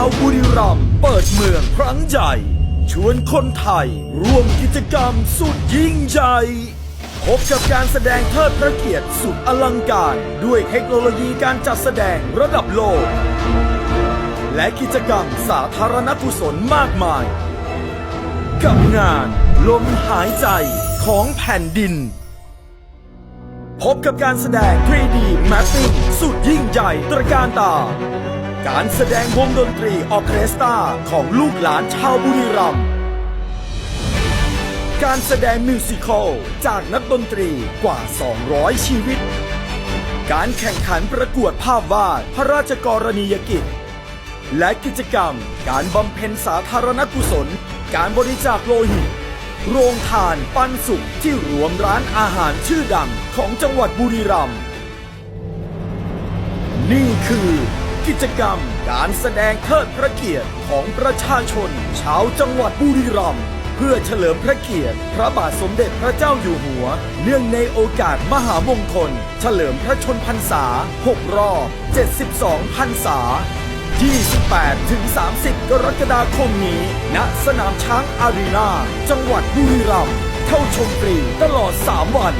าวบุรีรัมย์เปิดเมืองครั้งใหญ่ ชวนคนไทย ร่วมกิจกรรมสุดยิ่งใหญ่ พบกับการแสดงเทิดพระเกียรติสุดอลังการ ด้วยเทคโนโลยีการจัดแสดงระดับโลก และกิจกรรมสาธารณกุศลมากมาย กับงานลมหายใจของแผ่นดินพบกับการแสดง 3D Mapping สุดยิ่งใหญ่ตระการตา การแสดงวงดนตรีออเคสตราของลูกหลานชาวบุรีรัมย์การแสดงมิวสิควลจากนักดนตรีกว่า 200 ชีวิต การแข่งขันประกวดภาพวาดพระราชกรณียกิจ และกิจกรรม การบำเพ็ญสาธารณกุศล การบริจาคโลหิต โรงทานปันสุขที่รวมร้านอาหารชื่อดังของจังหวัดบุรีรัมย์นี่คือ กิจกรรม การแสดงเทิดพระเกียรติของประชาชน ชาวจังหวัดบุรีรัมย์เพื่อเฉลิมพระเกียรติ พระบาทสมเด็จพระเจ้าอยู่หัว เนื่องในโอกาสมหามงคล เฉลิมพระชนพรรษา 6 รอบ 72 พรรษา 28 ถึง 30 กรกฎาคมนี้ ณ สนามช้างอารีนาจังหวัดบุรีรัมย์เข้าชมฟรีตลอด 3 วัน